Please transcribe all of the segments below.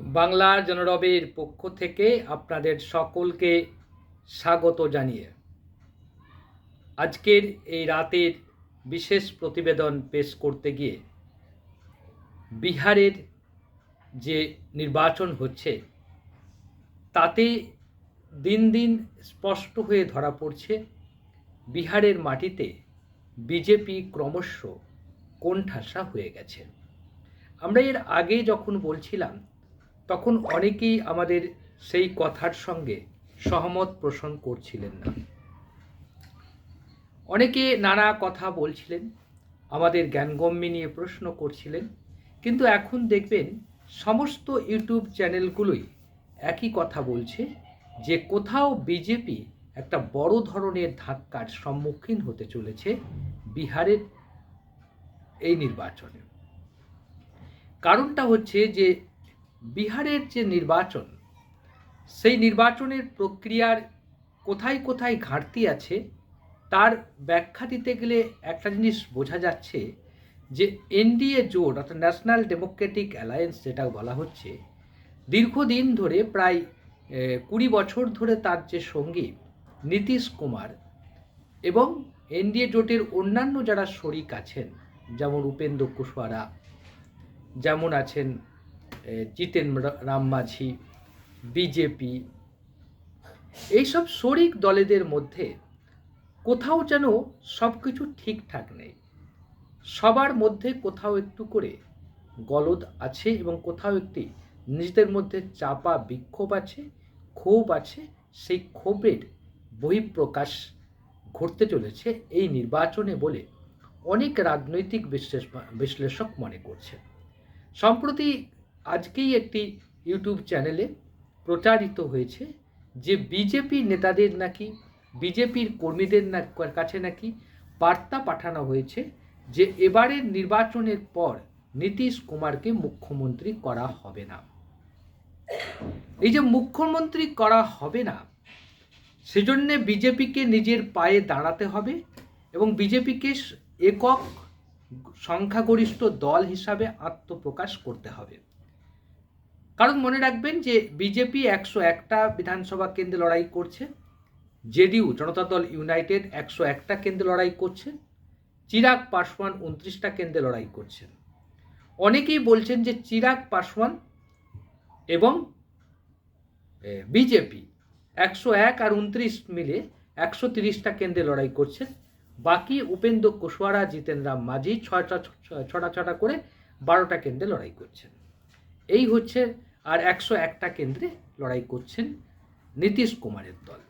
বাংলা জনরবের পক্ষ থেকে আপনাদের সকলকে স্বাগত জানিয়ে। আজকের এই রাতের বিশেষ প্রতিবেদন পেশ করতে গিয়ে বিহারের যে নির্বাচন হচ্ছে, তাতে দিন দিন স্পষ্ট হয়ে ধরা পড়ছে বিহারের মাটিতে বিজেপি ক্রমশ কোণঠাসা হয়ে গেছে। আমরা এর আগে যখন বলছিলাম তখন অনেকেই আমাদের সেই কথার সঙ্গে সহমত পোষণ করছিলেন না। অনেকে নানা কথা বলছিলেন, আমাদের জ্ঞানগম্যি নিয়ে প্রশ্ন করছিলেন, কিন্তু এখন দেখবেন সমস্ত ইউটিউব চ্যানেলগুলোই একই কথা বলছে যে কোথাও বিজেপি একটা বড় ধরনের ধাক্কার সম্মুখীন হতে চলেছে বিহারের এই নির্বাচনে। কারণটা হচ্ছে যে বিহারের যে নির্বাচন, সেই নির্বাচনের প্রক্রিয়ার কোথায় কোথায় ঘাটতি আছে, তার ব্যাখ্যা দিতে গেলে একটা জিনিস বোঝা যাচ্ছে যে এনডিএ জোট, অর্থাৎ ন্যাশনাল ডেমোক্রেটিক অ্যালায়েন্স যেটা বলা হচ্ছে, দীর্ঘদিন ধরে প্রায় কুড়ি বছর ধরে তার যে সঙ্গী নীতিশ কুমার এবং এনডিএ জোটের অন্যান্য যারা শরিক আছেন, যেমন উপেন্দ্র কুশওয়ারা, যেমন আছেন জিতেন রাম মাঝি, বিজেপি, এইসব শরিক দলেদের মধ্যে কোথাও যেন সব কিছু ঠিকঠাক নেই। সবার মধ্যে কোথাও একটু করে গলদ আছে এবং কোথাও একটি নিজেদের মধ্যে চাপা বিক্ষোভ আছে, ক্ষোভ আছে, সেই ক্ষোভের বহিঃপ্রকাশ ঘটতে চলেছে এই নির্বাচনে বলে অনেক রাজনৈতিক বিশ্লেষ বিশ্লেষক মনে করছে সম্প্রতি আজকেই একটি ইউটিউব চ্যানেলে প্রচারিত হয়েছে যে বিজেপি নেতাদের নাকি, বিজেপির কর্মীদের না, কাছে নাকি বার্তা পাঠানো হয়েছে যে এবারের নির্বাচনের পর নীতিশ কুমারকে মুখ্যমন্ত্রী করা হবে না। এই যে মুখ্যমন্ত্রী করা হবে না, সেজন্যে বিজেপিকে নিজের পায়ে দাঁড়াতে হবে এবং বিজেপিকে একক সংখ্যাগরিষ্ঠ দল হিসাবে আত্মপ্রকাশ করতে হবে। কারণ মনে রাখবেন যে বিজেপি একশো একটা বিধানসভা কেন্দ্রে লড়াই করছে, জেডিইউ, জনতা দল ইউনাইটেড একশো একটা কেন্দ্রে লড়াই করছে, চিরাগ পাসওয়ান উনত্রিশটা কেন্দ্রে লড়াই করছেন অনেকেই বলছেন যে চিরাগ পাসওয়ান এবং বিজেপি একশো এক আর উনত্রিশ মিলে একশো তিরিশটা কেন্দ্রে লড়াই করছেন বাকি উপেন্দ্র কুশওয়ারা জিতেন রাম মাঝি ছয়টা ছটা ছটা করে বারোটা কেন্দ্রে লড়াই করছেন। এই হচ্ছে আর একশো একটা কেন্দ্রে লড়াই করছেন নীতিশ কুমারের দল।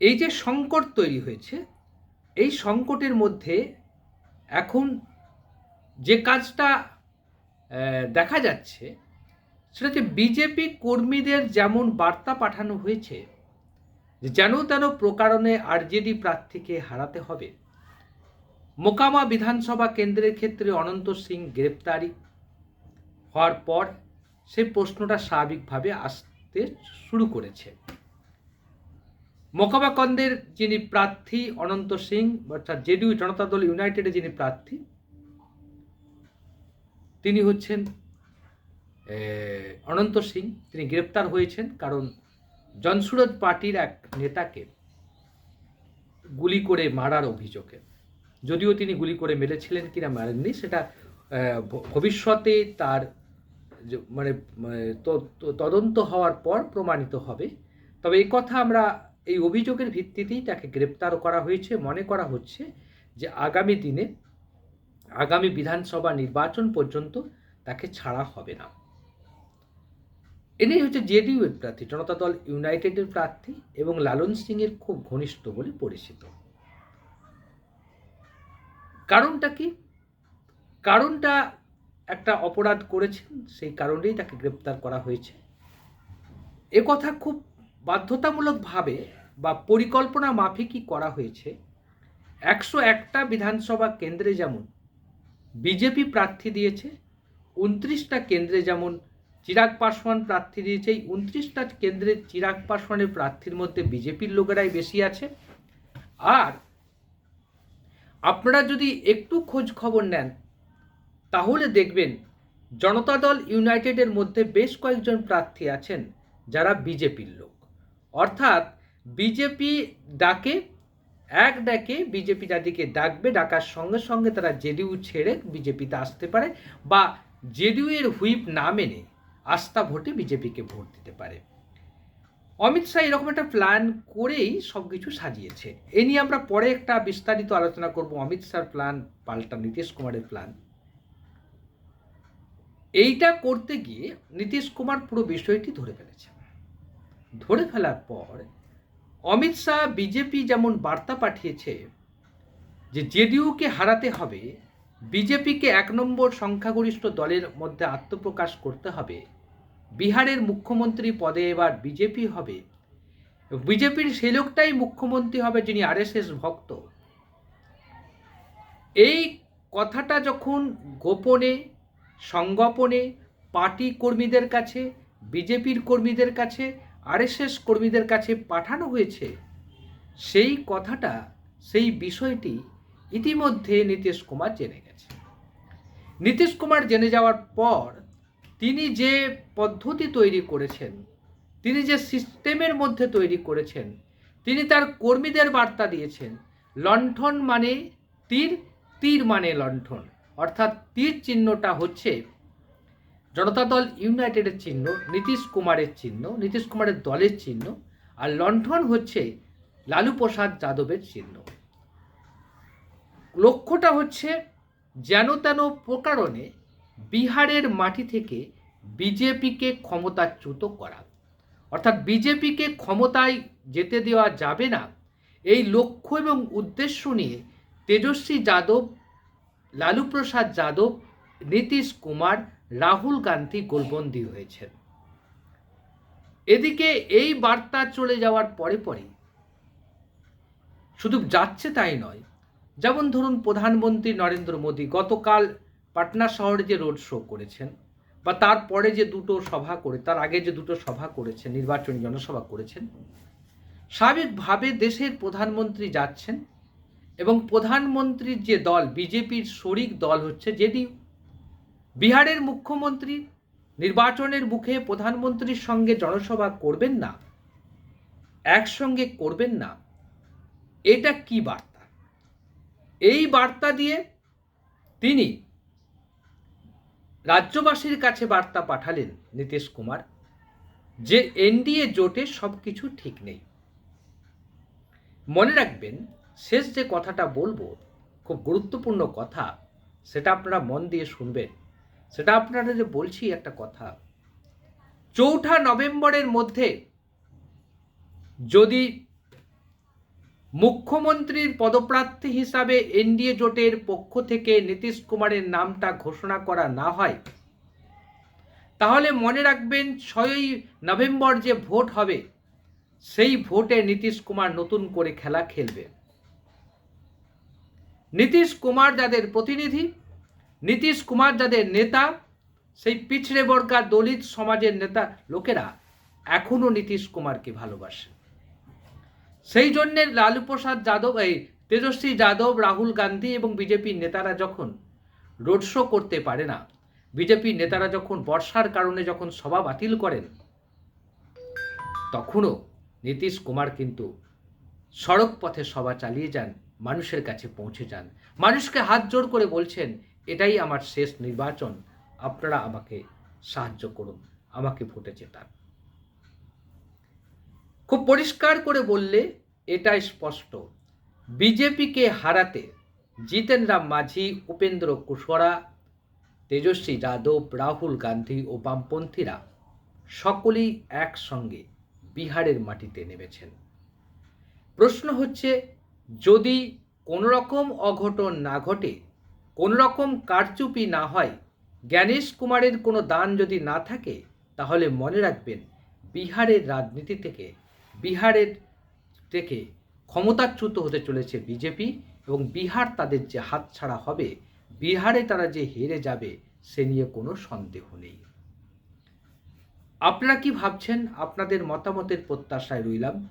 এই যে সংকট তৈরি হয়েছে, এই সংকটের মধ্যে এখন যে কাজটা দেখা যাচ্ছে, সেটা বিজেপি কর্মীদের যেমন বার্তা পাঠানো হয়েছে, যে যেন তেন প্রকারণে আরজেডি প্রার্থীকে হারাতে হবে। মোকামা বিধানসভা কেন্দ্রের ক্ষেত্রে অনন্ত সিং গ্রেপ্তারি হওয়ার পর সেই প্রশ্নটা স্বাভাবিকভাবে আসতে শুরু করেছে। মোকামাকন্দের যিনি প্রার্থী অনন্ত সিং, অর্থাৎ জেডিউ জনতা দল ইউনাইটেডের যিনি প্রার্থী, তিনি হচ্ছেন অনন্ত সিং। তিনি গ্রেপ্তার হয়েছেন কারণ জনসুরজ পার্টির এক নেতাকে গুলি করে মারার অভিযোগে। যদিও তিনি গুলি করে মেরেছিলেন কিনা মারেননি, সেটা ভবিষ্যতে তার মানে মানে তদন্ত হওয়ার পর প্রমাণিত হবে। তবে এই কথা আমরা এই অভিযোগের ভিত্তিতেই তাকে গ্রেপ্তার করা হয়েছে। মনে করা হচ্ছে যে আগামী দিনে, আগামী বিধানসভা নির্বাচন পর্যন্ত তাকে ছাড়া হবে না। ইনি হচ্ছে জেডিইউ এর প্রার্থী, জনতা দল ইউনাইটেডের প্রার্থী এবং লালন সিং এর খুব ঘনিষ্ঠ বলে পরিচিত। কারণটা কি? কারণটা একটা অপরাধ করেছেন, সেই কারণেই তাকে গ্রেপ্তার করা হয়েছে। এ কথা খুব বাধ্যতামূলকভাবে বা পরিকল্পনা মাফিকই করা হয়েছে। একশো একটা বিধানসভা কেন্দ্রে যেমন বিজেপি প্রার্থী দিয়েছে, উনত্রিশটা কেন্দ্রে যেমন চিরাগ পাসওয়ান প্রার্থী দিয়েছে, এই উনত্রিশটা কেন্দ্রে চিরাগ পাসওয়ানের প্রার্থীর মধ্যে বিজেপির লোকেরাই বেশি আছে। আর আপনারা যদি একটু খোঁজ খবর নেন তাহলে দেখবেন জনতা দল ইউনাইটেডের মধ্যে বেশ কয়েকজন প্রার্থী আছেন, যারা বিজেপির লোক। অর্থাৎ বিজেপি ডাকে, এক ডাকে বিজেপি যাদেরকে ডাকবে, ডাকার সঙ্গে সঙ্গে তারা জেডিউ ছেড়ে বিজেপিতে আসতে পারে বা জেডিইউ এর হুইপ না মেনে আস্থা ভোটে বিজেপিকে ভোট দিতে পারে। অমিত শাহ এরকম একটা প্ল্যান করেই সব কিছু সাজিয়েছে। এ নিয়ে আমরা পরে একটা বিস্তারিত আলোচনা করব। অমিত শাহর প্ল্যান পাল্টা নীতিশ কুমারের প্ল্যান এইটা করতে গিয়ে নীতিশ কুমার পুরো বিষয়টি ধরে ফেলেছে। ধরে ফেলার পর অমিত শাহ বিজেপি যেমন বার্তা পাঠিয়েছে যে জেডিইউকে হারাতে হবে, বিজেপিকে এক নম্বর সংখ্যাগরিষ্ঠ দলের মধ্যে আত্মপ্রকাশ করতে হবে, বিহারের মুখ্যমন্ত্রী পদে এবার বিজেপি হবে, বিজেপির সে লোকটাই মুখ্যমন্ত্রী হবে যিনি আরএসএস ভক্ত। এই কথাটা যখন গোপনে সংগোপনে পার্টি কর্মীদের কাছে, বিজেপির কর্মীদের কাছে, আরএসএস কর্মীদের কাছে পাঠানো হয়েছে। সেই কথাটা, সেই বিষয়টি ইতিমধ্যে নীতিশ কুমার জেনে গেছে। নীতিশ কুমার জেনে যাওয়ার পর তিনি যে পদ্ধতি তৈরি করেছেন, তিনি যে সিস্টেমের মধ্যে তৈরি করেছেন, তিনি তার কর্মীদের বার্তা দিয়েছেন, লণ্ঠন মানে তীর তীর মানে লণ্ঠন। অর্থাৎ তীর চিহ্নটা হচ্ছে জনতা দল ইউনাইটেডের চিহ্ন, নীতিশ কুমারের চিহ্ন, নীতিশ কুমারের দলের চিহ্ন আর লণ্ঠন হচ্ছে লালু প্রসাদ যাদবের চিহ্ন। লক্ষ্যটা হচ্ছে যেন তেন প্রকারণে বিহারের মাটি থেকে বিজেপিকে ক্ষমতাচ্যুত করা। অর্থাৎ বিজেপিকে ক্ষমতায় যেতে দেওয়া যাবে না। এই লক্ষ্য এবং উদ্দেশ্য নিয়ে তেজস্বী যাদব লালু প্রসাদ যাদব, নীতিশ কুমার, রাহুল গান্ধী গোলবন্দী হয়েছেন। এদিকে এই বার্তা চলে যাওয়ার পরে পরে শুধু যাচ্ছে তাই নয়, যেমন ধরুন প্রধানমন্ত্রী নরেন্দ্র মোদী গতকাল পাটনা শহরে যে রোড শো করেছেন বা তারপরে যে দুটো সভা করে, তার আগে যে দুটো সভা করেছেন, নির্বাচনী জনসভা করেছেন, স্বাভাবিকভাবে দেশের প্রধানমন্ত্রী যাচ্ছেন এবং প্রধানমন্ত্রীর যে দল, বিজেপির শরিক দল হচ্ছে জেডিইউ বিহারের মুখ্যমন্ত্রী নির্বাচনের মুখে প্রধানমন্ত্রীর সঙ্গে জনসভা করবেন না? একসঙ্গে করবেন না? এটা কি বার্তা? এই বার্তা দিয়ে তিনি রাজ্যবাসীর কাছে বার্তা পাঠালেন নীতিশ কুমার যে এনডিএ জোটে সব কিছু ঠিক নেই। মনে রাখবেন শেষ যে কথাটা বলব, খুব গুরুত্বপূর্ণ কথা, সেটা আপনারা মন দিয়ে শুনবেন। সেটা আপনারা যে বলছি একটা কথা, চৌঠা নভেম্বরের মধ্যে যদি মুখ্যমন্ত্রীর পদপ্রার্থী হিসাবে এনডিএ জোটের পক্ষ থেকে নীতিশ কুমারের নামটা ঘোষণা করা না হয়, তাহলে মনে রাখবেন ছয়ই নভেম্বর যে ভোট হবে, সেই ভোটে নীতিশ কুমার নতুন করে খেলা খেলবে। নীতিশ কুমার যাদের প্রতিনিধি, নীতিশ কুমার যাদের নেতা, সেই পিছড়ে বর্গা দলিত সমাজের নেতা লোকেরা এখনও নীতিশ কুমারকে ভালোবাসে। সেই জন্যে লালু প্রসাদ যাদব, এই তেজস্বী যাদব, রাহুল গান্ধী এবং বিজেপির নেতারা যখন রোড শো করতে পারে না বিজেপির নেতারা যখন বর্ষার কারণে যখন সভা বাতিল করেন, তখনও নীতিশ কুমার কিন্তু সড়ক পথে সভা চালিয়ে যান। মানুষের কাছে পৌঁছে যান। মানুষকে হাত জোর করে বলছেন, এটাই আমার শেষ নির্বাচন। আপনারা আমাকে সাহায্য করুন। আমাকে ভোটে জেতান। খুব পরিষ্কার করে বললে, এটাই স্পষ্ট। বিজেপিকে হারাতে জিতেন রাম মাঝি, উপেন্দ্র কুশওয়ারা, তেজস্বী যাদব, রাহুল গান্ধী ও বামপন্থীরা সকলেই একসঙ্গে বিহারের মাটিতে নেমেছেন। প্রশ্ন হচ্ছে যদি কোনো রকম অঘটন না ঘটে কোনো রকম কারচুপি না হয়, জ্ঞানেশ কুমারের কোনো দান যদি না থাকে, তাহলে মনে রাখবেন বিহারের রাজনীতি থেকে, বিহারের থেকে ক্ষমতাচ্যুত হতে চলেছে বিজেপি এবং বিহার তাদের যে হাতছাড়া হবে, বিহারে তারা যে হেরে যাবে, সে নিয়ে কোনো সন্দেহ নেই। আপনারা কি ভাবছেন? আপনাদের মতামতের প্রত্যাশায় রইলাম।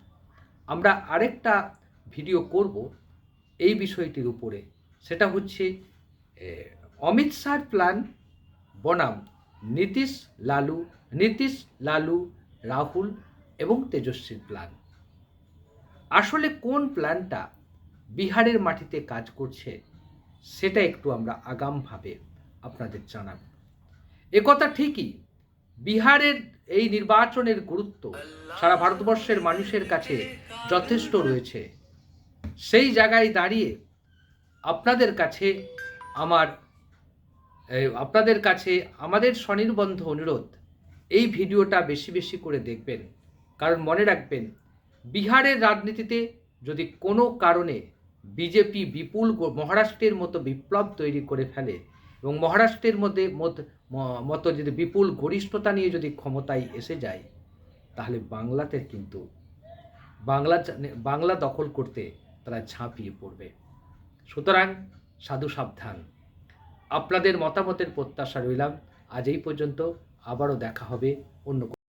আমরা আরেকটা ভিডিও করব এই বিষয়টির উপরে। সেটা হচ্ছে অমিত শাহর প্ল্যান বনাম, নীতিশ লালু নীতিশ লালু, রাহুল এবং তেজস্বীর প্ল্যান আসলে কোন প্ল্যানটা বিহারের মাটিতে কাজ করছে, সেটা একটু আমরা আগামভাবে আপনাদের জানাব। একথা ঠিকই, বিহারের এই নির্বাচনের গুরুত্ব সারা ভারতবর্ষের মানুষের কাছে যথেষ্ট রয়েছে। সেই জায়গায় দাঁড়িয়ে আপনাদের কাছে আমার আপনাদের কাছে আমাদের স্বনির্বন্ধ অনুরোধ, এই ভিডিওটা বেশি বেশি করে দেখবেন। কারণ মনে রাখবেন, বিহারের রাজনীতিতে যদি কোনো কারণে বিজেপি বিপুল মহারাষ্ট্রের মতো বিপ্লব তৈরি করে ফেলে এবং মহারাষ্ট্রের মধ্যে মত- যদি বিপুল গরিষ্ঠতা নিয়ে যদি ক্ষমতায় এসে যায়, তাহলে বাংলাতে কিন্তু, বাংলা বাংলা দখল করতে তারা ঝাঁপিয়ে পড়বে। সুতরাং সাধু সাবধান। আপনাদের মতামতের প্রত্যাশা রইলাম। আজ এই পর্যন্ত আবারও দেখা হবে অন্য